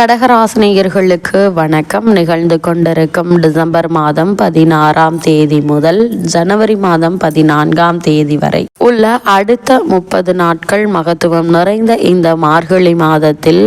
கடகராசினியர்களுக்கு வணக்கம். நிகழ்ந்து கொண்டிருக்கும் டிசம்பர் மாதம் பதினாறாம் தேதி முதல் ஜனவரி மாதம் பதினான்காம் தேதி வரை உள்ள அடுத்த முப்பது நாட்கள் மகத்துவம் நிறைந்த இந்த மார்கழி மாதத்தில்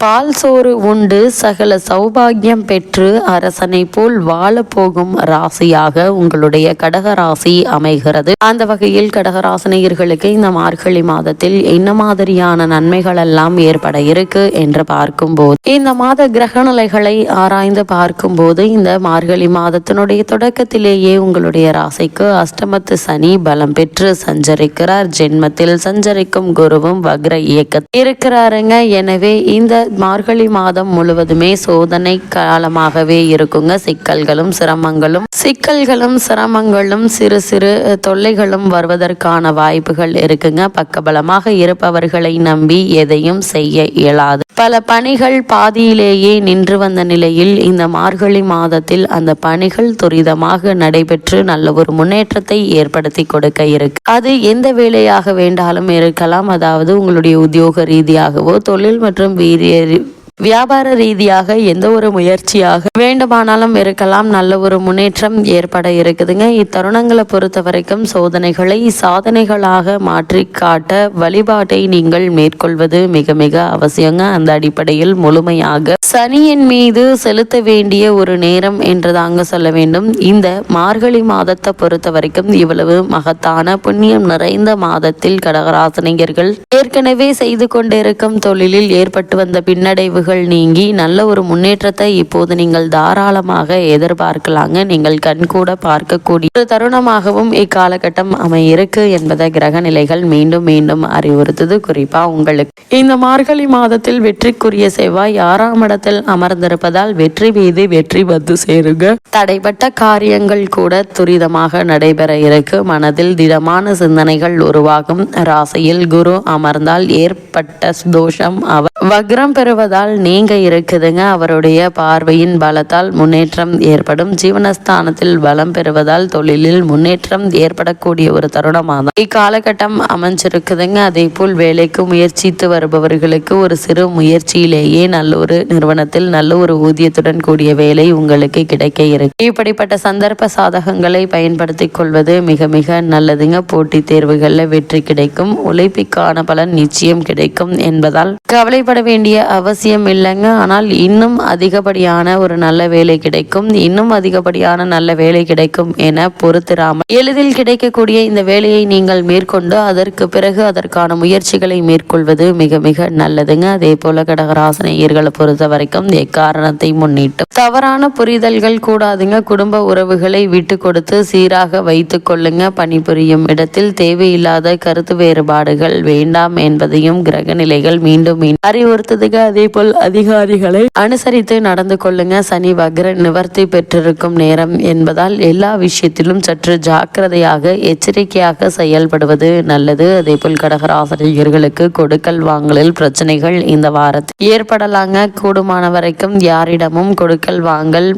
பால் சோறு உண்டு சகல சௌபாகியம் பெற்று அரசனை போல் வாழப்போகும் ராசியாக உங்களுடைய கடகராசி அமைகிறது. அந்த வகையில் கடகராசினியர்களுக்கு இந்த மார்கழி மாதத்தில் என்ன மாதிரியான நன்மைகள் எல்லாம் ஏற்பட இருக்கு என்று பார்க்கும்போது இந்த மாத கிரகநிலைகளை ஆராய்ந்து பார்க்கும்போது இந்த மார்கழி மாதத்தினுடைய தொடக்கத்திலேயே உங்களுடைய ராசிக்கு அஷ்டமத்து சனி பலம் பெற்று சஞ்சரிக்கிறார். ஜென்மத்தில் சஞ்சரிக்கும் குருவும் வக்ர இயக்க இருக்கிறாருங்க. எனவே இந்த மார்கழி மாதம் முழுவதுமே சோதனை காலமாகவே இருக்குங்க. சிக்கல்களும் சிரமங்களும் சிக்கல்களும் சிரமங்களும் சிறு சிறு தொல்லைகளும் வருவதற்கான வாய்ப்புகள் இருக்குங்க. பக்கபலமாக இருப்பவர்களை நம்பி எதையும் செய்ய இயலாது. பல பணிகள் பாதியிலேயே நின்று வந்த நிலையில் இந்த மார்கழி மாதத்தில் அந்த பணிகள் துரிதமாக நடைபெற்று நல்ல ஒரு முன்னேற்றத்தை ஏற்படுத்தி கொடுக்க இருக்கு. அது எந்த வேலையாக வேண்டாலும் இருக்கலாம். அதாவது உங்களுடைய உத்தியோக ரீதியாகவோ தொழில் மற்றும் வீரிய que வியாபார ரீதியாக எந்த ஒரு முயற்சியாக வேண்டுமானாலும் இருக்கலாம். நல்ல ஒரு முன்னேற்றம் ஏற்பட இருக்குதுங்க. இத்தருணங்களை பொறுத்த வரைக்கும் சோதனைகளை சாதனைகளாக மாற்றி காட்ட வழிபாட்டை நீங்கள் மேற்கொள்வது மிக மிக அவசியங்க. அந்த அடிப்படையில் முழுமையாக சனியின் மீது செலுத்த வேண்டிய ஒரு நேரம் என்று தாங்க சொல்ல வேண்டும். இந்த மார்கழி மாதத்தை பொறுத்த வரைக்கும் இவ்வளவு மகத்தான புண்ணியம் நிறைந்த மாதத்தில் கடகராசனிகர்கள் ஏற்கனவே செய்து கொண்டிருக்கும் தொழிலில் ஏற்பட்டு வந்த பின்னடைவு பாதிப்புகள் நீங்கி நல்ல ஒரு முன்னேற்றத்தை இப்போது நீங்கள் தாராளமாக எதிர்பார்க்கலாங்க. நீங்கள் கண்கூட பார்க்கக்கூடிய ஒரு தருணமாகவும் இக்காலகட்டம் அமையிருக்கு என்பதை கிரக நிலைகள் மீண்டும் மீண்டும் அறிவுறுத்துது. குறிப்பா உங்களுக்கு இந்த மார்கழி மாதத்தில் வெற்றிக்குரிய செவ்வாய் ஆறாம் இடத்தில் அமர்ந்திருப்பதால் வெற்றி மீது வெற்றி வந்து சேருங்க. தடைப்பட்ட காரியங்கள் கூட துரிதமாக நடைபெற இருக்கு. மனதில் திடமான சிந்தனைகள் உருவாகும். ராசியில் குரு அமர்ந்தால் ஏற்பட்ட தோஷம் அவர் வக்ரம் பெறுவதால் நீங்க இருக்குதுங்க. அவருடைய பார்வையின் பலத்தால் முன்னேற்றம் ஏற்படும். ஜீவனஸ்தானத்தில் பலம் பெறுவதால் தொழிலில் முன்னேற்றம் ஏற்படக்கூடிய ஒரு தருணமாக இக்காலகட்டம் அமைஞ்சிருக்குதுங்க. அதே போல் வேலைக்கு முயற்சித்து வருபவர்களுக்கு ஒரு சிறு முயற்சியிலேயே நல்ல ஒரு நிறுவனத்தில் நல்ல ஒரு ஊதியத்துடன் கூடிய வேலை உங்களுக்கு கிடைக்க இருக்கு. இப்படிப்பட்ட சந்தர்ப்ப சாதகங்களை பயன்படுத்திக் கொள்வது மிக மிக நல்லதுங்க. போட்டித் தேர்வுகளில் வெற்றி கிடைக்கும். உழைப்பிற்கான பலன் நிச்சயம் கிடைக்கும் என்பதால் கவலைப்பட வேண்டிய அவசியம் இல்லைங்க. ஆனால் இன்னும் அதிகப்படியான ஒரு நல்ல வேலை கிடைக்கும். இன்னும் அதிகப்படியான நல்ல வேலை கிடைக்கும் என பொறுத்திராமல் எளிதில் கிடைக்கக்கூடிய இந்த வேலையை நீங்கள் மேற்கொண்டு அதற்கு பிறகு அதற்கான முயற்சிகளை மேற்கொள்வது மிக மிக நல்லதுங்க. அதே போல கடகராசனையர்களை பொறுத்த வரைக்கும் எக்காரணத்தை முன்னிட்டு தவறான புரிதல்கள் கூடாதுங்க. குடும்ப உறவுகளை விட்டு கொடுத்து சீராக வைத்து கொள்ளுங்க. பணிபுரியும் இடத்தில் தேவையில்லாத கருத்து வேறுபாடுகள் வேண்டாம் என்பதையும் கிரக நிலைகள் மீண்டும் மீண்டும் அறிவுறுத்துதுங்க. அதே போல் அதிகாரிகளை அனுசரித்து நடந்து கொள்ளுங்க. சனி வக்ர நிவர்த்தி பெற்றிருக்கும் நேரம் என்பதால் எல்லா விஷயத்திலும் சற்று ஜாக்கிரதையாக எச்சரிக்கையாக செயல்படுவது நல்லது. அதே போல் கடகராசிரியர்களுக்கு கொடுக்கல் வாங்கலில் பிரச்சனைகள் இந்த வாரத்தில் ஏற்படலாங்க. கூடுமான வரைக்கும் யாரிடமும் கொடுக்க கொடுக்கல் வாங்கல்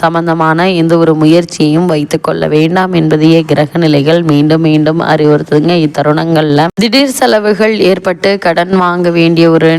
சம்பந்தமான எந்த ஒரு முயற்சியையும் வைத்து கொள்ள வேண்டாம் என்பதையே கிரக நிலைகள் மீண்டும் மீண்டும் அறிவுறுத்துங்க இத்தருணங்கள்ல திடீர் செலவுகள் ஏற்பட்டு கடன் வாங்க வேண்டிய ஒரு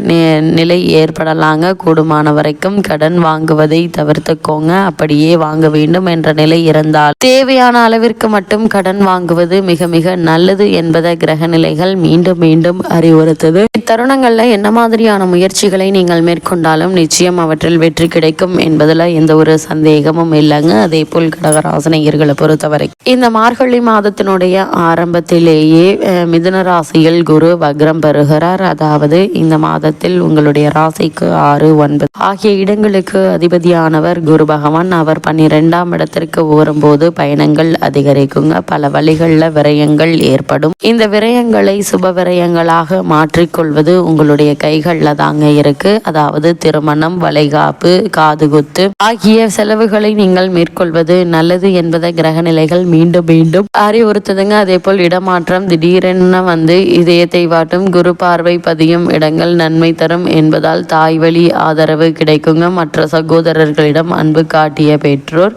நிலை ஏற்படலாங்க. கூடுமான வரைக்கும் கடன் வாங்குவதை தவிர்த்துக்கோங்க. அப்படியே வாங்க வேண்டும் என்ற நிலை இருந்தால் தேவையான அளவிற்கு மட்டும் கடன் வாங்குவது மிக மிக நல்லது என்பதை கிரக நிலைகள் மீண்டும் மீண்டும் அறிவுறுத்தது. இத்தருணங்களில் என்ன மாதிரியான முயற்சிகளை நீங்கள் மேற்கொண்டாலும் நிச்சயம் அவற்றில் வெற்றி கிடைக்கும் என்பதில் எந்த ஒரு சந்தேகமும் இல்லைங்க. அதே போல் கடகராசனையர்களை பொறுத்தவரை. இந்த மார்கழி மாதத்தினுடைய ஆரம்பத்திலேயே மிதுன ராசியில் குரு வக்ரம் பெறுகிறார். அதாவது இந்த மாதத்தில் உங்களுடைய ராசிக்கு ஆறு ஒன்பது. ஆகிய இடங்களுக்கு அதிபதியானவர் குரு பகவான். அவர் பன்னிரெண்டாம் இடத்திற்கு ஓரும்போது பயணங்கள் அதிகரிக்குங்க. பல வழிகளில் விரயங்கள் ஏற்படும். இந்த விரயங்களை சுப விரயங்களாக மாற்றிக்கொள்வது உங்களுடைய கைகளில் தாங்க இருக்கு. அதாவது திருமணம் வளைகாப்பு காதுகுத்து ஆகிய செலவுகளை நீங்கள் மேற்கொள்வது நல்லது என்பதை கிரக நிலைகள் மீண்டும் மீண்டும் அறிவுறுத்துதுங்க. அதே போல் இடமாற்றம் திடீரென வந்து இதயத்தை வாட்டும் குரு பார்வை பதியும் இடங்கள் நன்மை தரும் என்பதால் தாய் வழி ஆதரவு கிடைக்குங்க. மற்ற சகோதரர்களிடம் அன்பு காட்டிய பெற்றோர்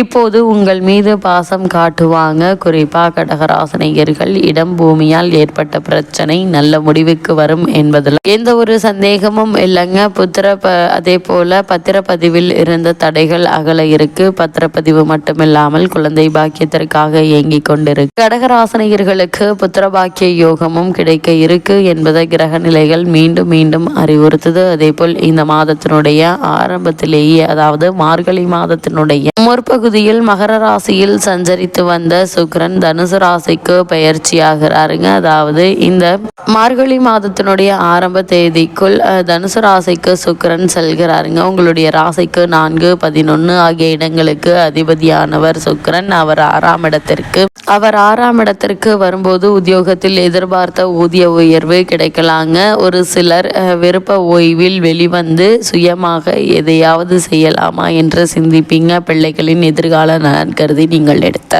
இப்போது உங்கள் மீது பாசம் காட்டுவாங்க. குறிப்பாக கடகராசனையர்கள் இடம் பூமியால் ஏற்பட்ட பிரச்சனை நல்ல முடிவுக்கு வரும் என்பதில். எந்த ஒரு சந்தேகமும் இல்லைங்க. புத்திர ப அதே போல பத்திரப்பதிவில் இருந்த தடைகள் அகல இருக்கு. பத்திரப்பதிவு மட்டுமில்லாமல் குழந்தை பாக்கியத்திற்காக இயங்கிக் கொண்டிருக்கு. கடகராசனையர்களுக்கு புத்திர பாக்கிய யோகமும் கிடைக்க இருக்கு என்பதை கிரக நிலைகள் மீண்டும் மீண்டும் அறிவுறுத்துது. அதே போல் இந்த மாதத்தினுடைய ஆரம்பத்திலேயே அதாவது மார்கழி மாதத்தினுடைய முற்பகு முற்பகுதியில் மகர ராசியில் சஞ்சரித்து வந்த சுக்கரன் தனுசு ராசிக்கு பயிற்சியாகிறாருங்க. அதாவது இந்த மார்கழி மாதத்தினுடைய ஆரம்ப தேதிக்குள் தனுசு ராசிக்கு சுக்கிரன் செல்கிறாருங்க. உங்களுடைய ராசிக்கு நான்கு பதினொன்று ஆகிய இடங்களுக்கு அதிபதியானவர் சுக்கரன். அவர் ஆறாம் இடத்திற்கு அவர் ஆறாம் இடத்திற்கு வரும்போது உத்தியோகத்தில் எதிர்பார்த்த ஊதிய உயர்வு கிடைக்கலாங்க. ஒரு சிலர் விருப்ப ஓய்வில் வெளிவந்து சுயமாக எதையாவது செய்யலாமா என்று சிந்திப்பீங்க. பிள்ளைகளின் எதிர்கால நலன் கருதி நீங்கள் எடுத்த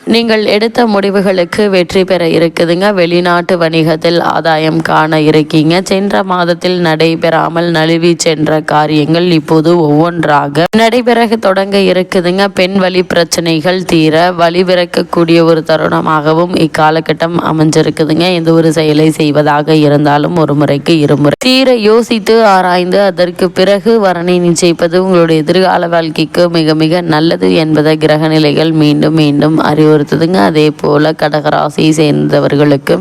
நீங்கள் எடுத்த முடிவுகளுக்கு வெற்றி பெற இருக்குதுங்க. வெளிநாட்டு வணிகத்தில் ஆதாயம் காண இருக்கீங்க. சென்ற மாதத்தில் நடைபெறாமல் நழுவி சென்ற காரியங்கள் இப்போது ஒவ்வொன்றாக நடைபெற தொடங்க இருக்குதுங்க. பெண் வழி பிரச்சனைகள் தீர வழிவிறக்கக்கூடிய ஒரு தருணமாகவும் இக்காலகட்டம் அமைஞ்சிருக்குதுங்க. எந்த ஒரு செயலை செய்வதாக இருந்தாலும் ஒரு முறைக்கு இருமுறை தீர யோசித்து ஆராய்ந்து அதற்கு பிறகு வரனை நிச்சயிப்பது உங்களுடைய எதிர்கால வாழ்க்கைக்கு மிக மிக நல்லது என்பதை கிரக நிலைகள் மீண்டும் மீண்டும் பொறுத்ததுங்க. அதே போல் கடகராசியை சேர்ந்தவர்களுக்கு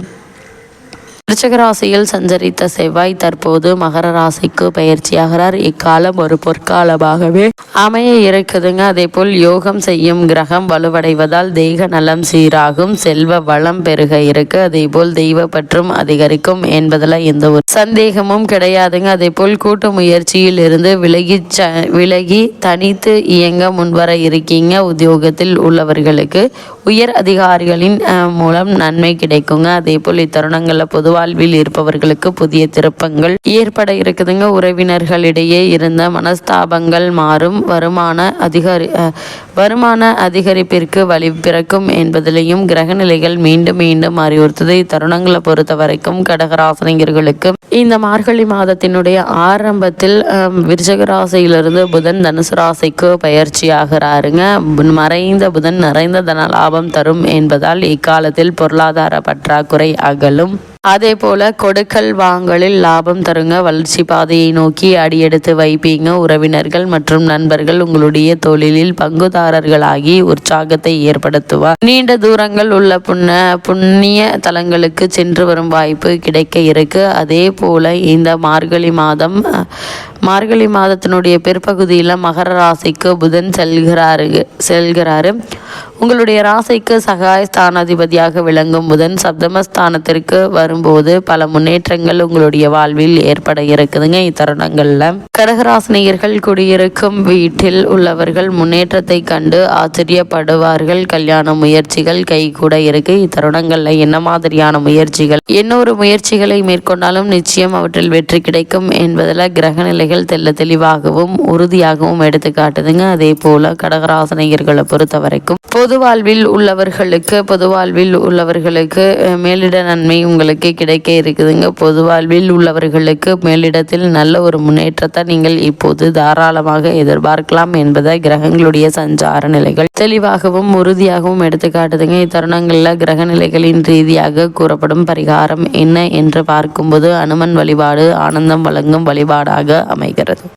ராசியில் சஞ்சரித்த செவ்வாய் தற்போது மகர ராசிக்கு பயிற்சியாகிறார். இக்காலம் ஒரு பொற்காலமாகவே அமைய இருக்குதுங்க. அதே போல் யோகம் செய்யும் கிரகம் வலுவடைவதால் தெய்க நலம் சீராகும். செல்வ வளம் பெருக இருக்கு. அதே போல் தெய்வ பற்றும் அதிகரிக்கும் என்பதில் எந்த ஒரு சந்தேகமும் கிடையாதுங்க. அதே போல் கூட்டு முயற்சியில் இருந்து விலகி ச விலகி தனித்து இயங்க முன்வர இருக்கீங்க. உத்தியோகத்தில் உள்ளவர்களுக்கு உயர் அதிகாரிகளின் மூலம் நன்மை கிடைக்குங்க. அதே போல் இத்தருணங்களில் பொது வாழ்வில் இருப்பவர்களுக்கு புதிய திருப்பங்கள் ஏற்பட இருக்குதுங்க. உறவினர்களிடையே இருந்த மனஸ்தாபங்கள் மாறும். வருமான அதிகாரி வருமான அதிகரிப்பிற்கு வழி பிறக்கும் என்பதிலையும் கிரக நிலைகள் மீண்டும் மீண்டும் அறிவுறுத்தது. இத்தருணங்களை பொறுத்த வரைக்கும் கடகராசனிகர்களுக்கு இந்த மார்கழி மாதத்தினுடைய ஆரம்பத்தில் அஹ், புதன் தனுசு ராசிக்கு பயிற்சி ஆகிறாருங்க மறைந்த புதன் நிறைந்த தன லாபம் தரும் என்பதால் இக்காலத்தில் பொருளாதார பற்றாக்குறை அகலும். அதே போல கொடுக்கல் வாங்கலில் லாபம் தருங்க வளர்ச்சி பாதையை நோக்கி அடியெடுத்து வைப்பீங்க. உறவினர்கள் மற்றும் நண்பர்கள் உங்களுடைய தொழிலில் பங்குதாரர்களாகி உற்சாகத்தை ஏற்படுத்துவார். நீண்ட தூரங்கள் உள்ள புண்ண புண்ணிய தலங்களுக்கு சென்று வரும் வாய்ப்பு கிடைக்க இருக்கு. அதே போல இந்த மார்கழி மாதம் மார்கழி மாதத்தினுடைய பிற்பகுதியில் மகர ராசிக்கு புதன் செல்கிறாரு செல்கிறாரு. உங்களுடைய ராசிக்கு சகாய ஸ்தானாதிபதியாக விளங்கும் புதன் சப்தமஸ்தானத்திற்கு வரும்போது பல முன்னேற்றங்கள் உங்களுடைய வாழ்வில் ஏற்பட இருக்குதுங்க. இத்தருணங்களில் கடகராசினியர்கள் குடியிருக்கும் வீட்டில் உள்ளவர்கள் முன்னேற்றத்தை கண்டு ஆச்சரியப்படுவார்கள். கல்யாண முயற்சிகள் கை கூட இருக்கு. இத்தருணங்களில் என்ன மாதிரியான முயற்சிகள் என்ன ஒரு முயற்சிகளை மேற்கொண்டாலும் நிச்சயம் அவற்றில் வெற்றி கிடைக்கும் என்பதில் கிரகநிலை நிலைகள் தெல்ல தெளிவாகவும் உறுதியாகவும் எடுத்து காட்டுதுங்க. அதே போல கடகராசனையர்களை பொறுத்த வரைக்கும் பொது வாழ்வில் உள்ளவர்களுக்கு பொது வாழ்வில் உள்ளவர்களுக்கு மேலிட நன்மை உங்களுக்கு கிடைக்க இருக்குதுங்க. பொது வாழ்வில் உள்ளவர்களுக்கு மேலிடத்தில் நல்ல ஒரு முன்னேற்றத்தை நீங்கள் இப்போது தாராளமாக எதிர்பார்க்கலாம் என்பதை கிரகங்களுடைய சஞ்சார நிலைகள் தெளிவாகவும் உறுதியாகவும் எடுத்து காட்டுதுங்க. இத்தருணங்களில் கிரக நிலைகளின் ரீதியாக கூறப்படும் பரிகாரம் என்ன என்று பார்க்கும்போது அனுமன் வழிபாடு ஆனந்தம் வழங்கும் வழிபாடாக ማይገረተው